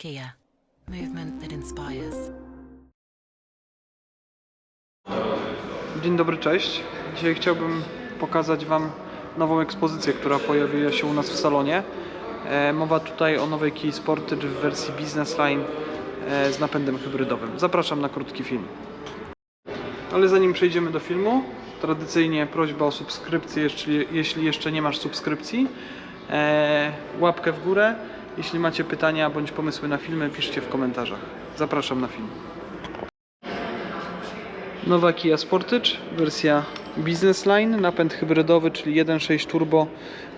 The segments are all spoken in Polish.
Kia, movement that inspires. Dzień dobry, cześć. Dzisiaj chciałbym pokazać Wam nową ekspozycję, która pojawiła się u nas w salonie. E, mowa tutaj o nowej Kia Sportage w wersji Business Line e, z napędem hybrydowym. Zapraszam na krótki film. Ale zanim przejdziemy do filmu, tradycyjnie prośba o subskrypcję, jeśli, jeszcze nie masz subskrypcji. E, łapkę w górę. Jeśli macie pytania bądź pomysły na filmy, piszcie w komentarzach. Zapraszam na film. Nowa Kia Sportage, wersja Business Line, napęd hybrydowy, czyli 1.6 turbo,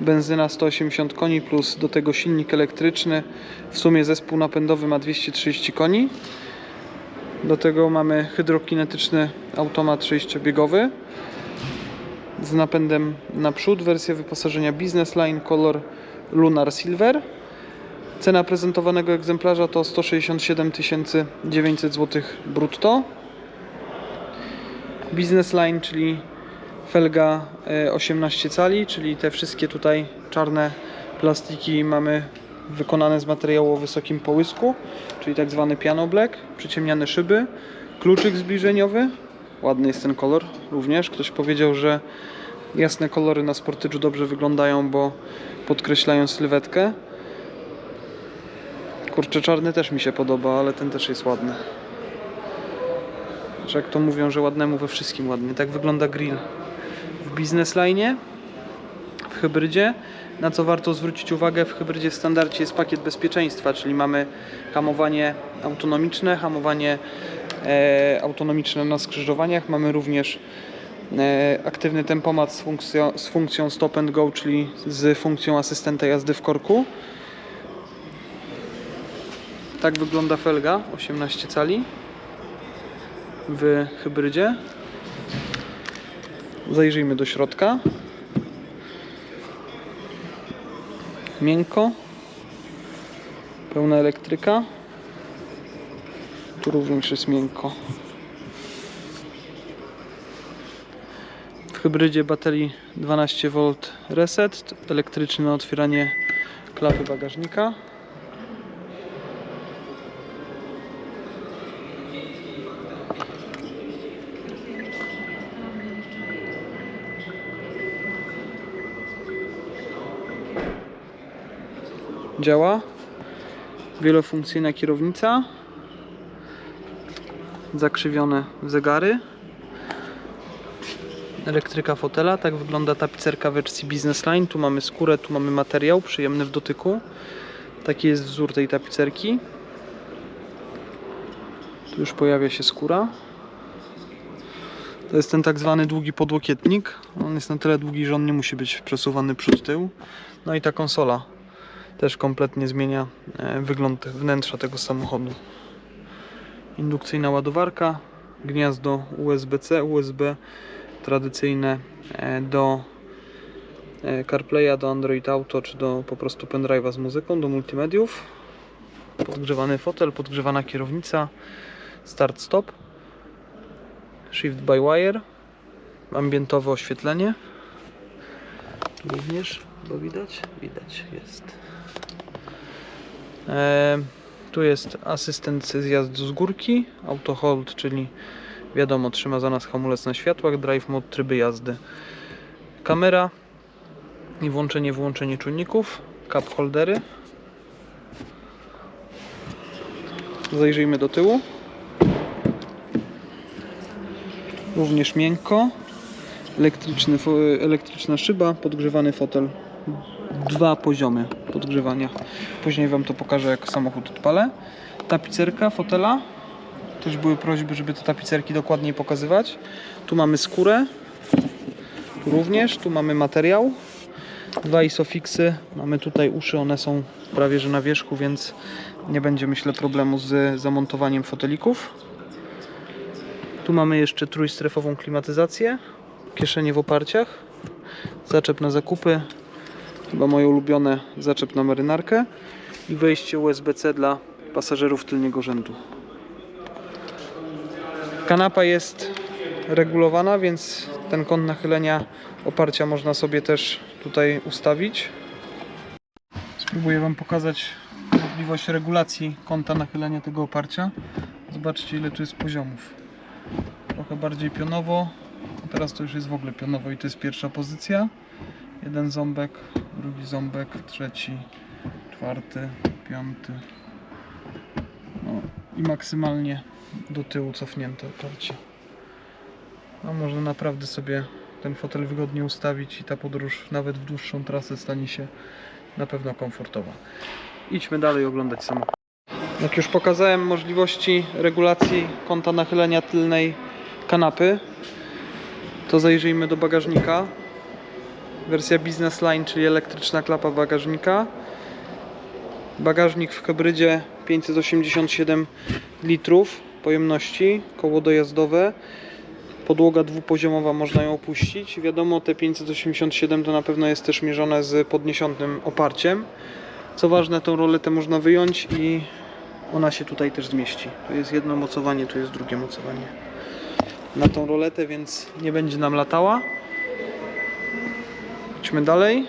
benzyna 180 koni plus do tego silnik elektryczny. W sumie zespół napędowy ma 230 koni. Do tego mamy hydrokinetyczny automat 6-biegowy z napędem naprzód. Wersja wyposażenia Business Line, kolor Lunar Silver. Cena prezentowanego egzemplarza to 167 900 zł brutto. Business Line, czyli felga e, 18 cali, czyli te wszystkie tutaj czarne plastiki mamy wykonane z materiału o wysokim połysku, czyli tak zwany piano black, przyciemniane szyby, kluczyk zbliżeniowy, ładny jest ten kolor również. Ktoś powiedział, że jasne kolory na Sportage'u dobrze wyglądają, bo podkreślają sylwetkę. Kurczę, czarny też mi się podoba, ale ten też jest ładny. Że jak to mówią, że ładnemu we wszystkim ładnie. Tak wygląda grill w Business Line, w hybrydzie. Na co warto zwrócić uwagę, w hybrydzie w standardzie jest pakiet bezpieczeństwa, czyli mamy hamowanie autonomiczne, hamowanie e, autonomiczne na skrzyżowaniach. Mamy również e, aktywny tempomat z funkcją, z funkcją stop and go, czyli z funkcją asystenta jazdy w korku. Tak wygląda felga 18 cali w hybrydzie. Zajrzyjmy do środka. Miękko. Pełna elektryka. Tu również jest miękko. W hybrydzie baterii 12V reset, elektryczne otwieranie klapy bagażnika. Działa. Wielofunkcyjna kierownica. Zakrzywione zegary. Elektryka fotela. Tak wygląda tapicerka wersji Business Line. Tu mamy skórę, tu mamy materiał przyjemny w dotyku. Taki jest wzór tej tapicerki. Tu już pojawia się skóra. To jest ten tak zwany długi podłokietnik. On jest na tyle długi, że on nie musi być przesuwany przód tył. No i ta konsola też kompletnie zmienia e, wygląd wnętrza tego samochodu. Indukcyjna ładowarka, gniazdo USB-C, USB tradycyjne e, do e, CarPlaya, do Android Auto, czy do po prostu pendrive'a z muzyką, do multimediów. Podgrzewany fotel, podgrzewana kierownica, start-stop, shift by wire, ambientowe oświetlenie. Również, bo widać? Widać, jest. E, tu jest asystent zjazdu z górki, auto hold, czyli wiadomo, trzyma za nas hamulec na światłach, drive mode, tryby jazdy. Kamera i włączenie, wyłączenie czujników, cup holdery. Zajrzyjmy do tyłu. Również miękko. Elektryczny, elektryczna szyba, podgrzewany fotel. Dwa poziomy podgrzewania. Później Wam to pokażę, jak samochód odpalę. Tapicerka fotela. Też były prośby, żeby te tapicerki dokładniej pokazywać. Tu mamy skórę. Tu również. Tu mamy materiał. Dwa isofixy. Mamy tutaj uszy, one są prawie że na wierzchu, więc nie będzie myślę problemu z zamontowaniem fotelików. Tu mamy jeszcze trójstrefową klimatyzację, kieszenie w oparciach, zaczep na zakupy, chyba moje ulubione zaczep na marynarkę i wejście USB-C dla pasażerów tylnego rzędu. Kanapa jest regulowana, więc ten kąt nachylenia oparcia można sobie też tutaj ustawić. Spróbuję Wam pokazać możliwość regulacji kąta nachylenia tego oparcia. Zobaczcie ile tu jest poziomów. Trochę bardziej pionowo, teraz to już jest w ogóle pionowo i to jest pierwsza pozycja. Jeden ząbek, drugi ząbek, trzeci, czwarty, piąty. No i maksymalnie do tyłu cofnięte oparcie. No można naprawdę sobie ten fotel wygodnie ustawić i ta podróż nawet w dłuższą trasę stanie się na pewno komfortowa. Idźmy dalej oglądać samochód. Jak już pokazałem możliwości regulacji kąta nachylenia tylnej kanapy, to zajrzyjmy do bagażnika. Wersja Business Line, czyli elektryczna klapa bagażnika. Bagażnik w hybrydzie 587 litrów pojemności, koło dojazdowe. Podłoga dwupoziomowa, można ją opuścić. Wiadomo, te 587 to na pewno jest też mierzone z podniesionym oparciem. Co ważne, tą roletę można wyjąć i ona się tutaj też zmieści. Tu jest jedno mocowanie, tu jest drugie mocowanie na tą roletę, więc nie będzie nam latała. Idźmy dalej.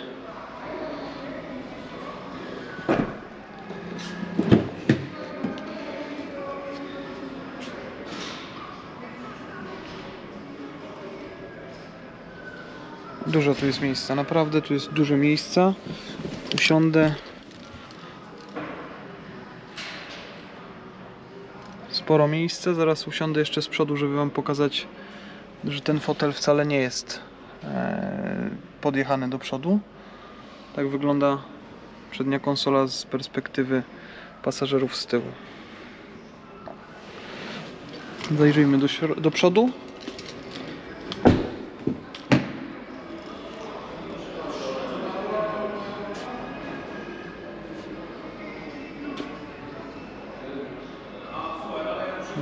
Dużo tu jest miejsca, naprawdę tu jest dużo miejsca. Usiądę. Sporo miejsca, zaraz usiądę jeszcze z przodu, żeby Wam pokazać, że ten fotel wcale nie jest e, podjechany do przodu. Tak wygląda przednia konsola z perspektywy pasażerów z tyłu. Zajrzyjmy do, do przodu.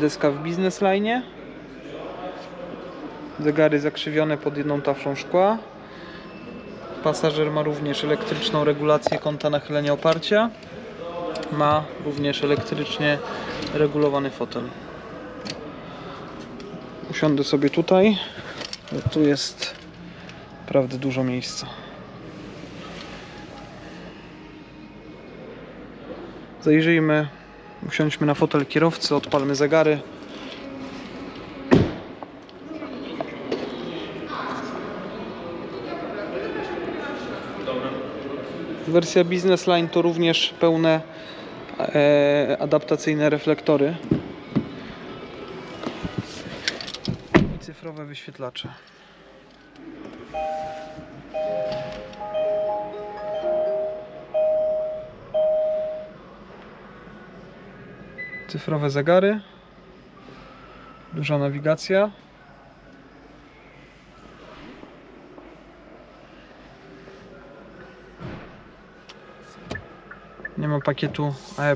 Deska w biznes line. Zegary zakrzywione pod jedną taflą szkła. Pasażer ma również elektryczną regulację kąta nachylenia oparcia. Ma również elektrycznie regulowany fotel. Usiądę sobie tutaj. Tu jest naprawdę dużo miejsca. Zajrzyjmy Usiądźmy na fotel kierowcy, odpalmy zegary. Wersja Business Line to również pełne e, adaptacyjne reflektory i cyfrowe wyświetlacze. cyfrowe zegary, duża nawigacja. Pakietu AE+.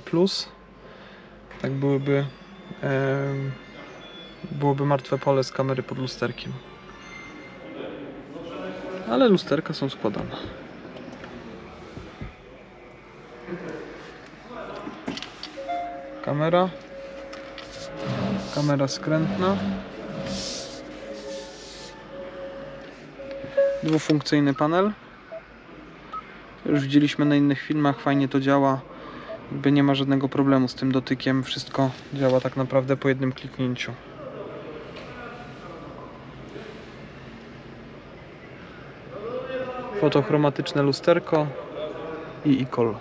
Tak byłyby em, byłoby martwe pole z kamery pod lusterkiem. Ale lusterka są składane. kamera kamera skrętna dwufunkcyjny panel już widzieliśmy na innych filmach fajnie to działa jakby nie ma żadnego problemu z tym dotykiem. Wszystko działa tak naprawdę po jednym kliknięciu. Fotochromatyczne lusterko i e-call.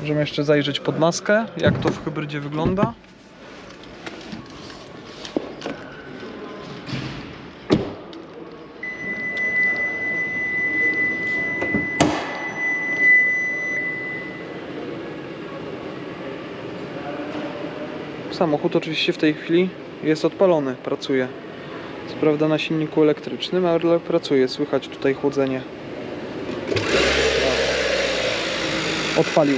Możemy jeszcze zajrzeć pod maskę, jak to w hybrydzie wygląda. Samochód oczywiście w tej chwili jest odpalony, pracuje. Co prawda na silniku elektrycznym, ale pracuje. Słychać tutaj chłodzenie. Odpalił.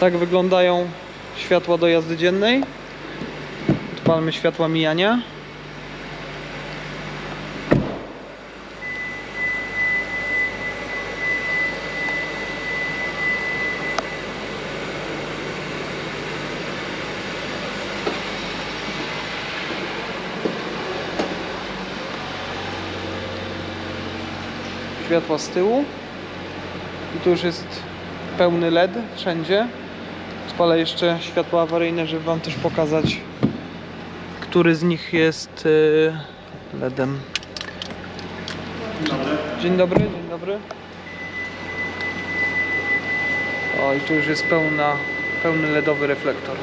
Tak wyglądają światła do jazdy dziennej. Odpalmy światła mijania. Światła z tyłu. I tu już jest pełny LED wszędzie. Odpalę jeszcze światła awaryjne, żeby Wam też pokazać, który z nich jest y, LEDem. Dzień dobry, dzień dobry. O, i tu już jest pełna, pełny LEDowy reflektor.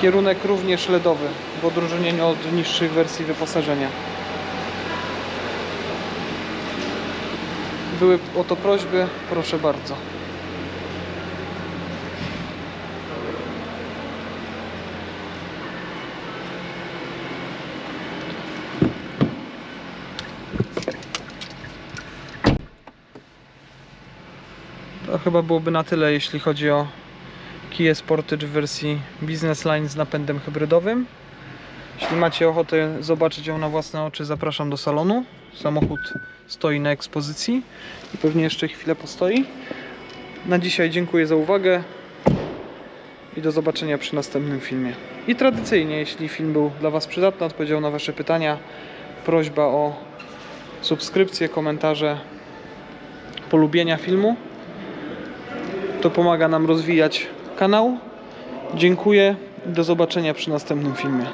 Kierunek również LEDowy, w odróżnieniu od niższych wersji wyposażenia. Były o to prośby, proszę bardzo. To chyba byłoby na tyle, jeśli chodzi o Kia Sportage w wersji Business Line z napędem hybrydowym. Jeśli macie ochotę zobaczyć ją na własne oczy, zapraszam do salonu. Samochód stoi na ekspozycji i pewnie jeszcze chwilę postoi. Na dzisiaj dziękuję za uwagę i do zobaczenia przy następnym filmie. I tradycyjnie, jeśli film był dla Was przydatny, odpowiedział na Wasze pytania, prośba o subskrypcję, komentarze, polubienia filmu. To pomaga nam rozwijać kanał. Dziękuję i do zobaczenia przy następnym filmie.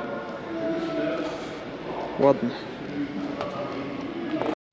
Ładny.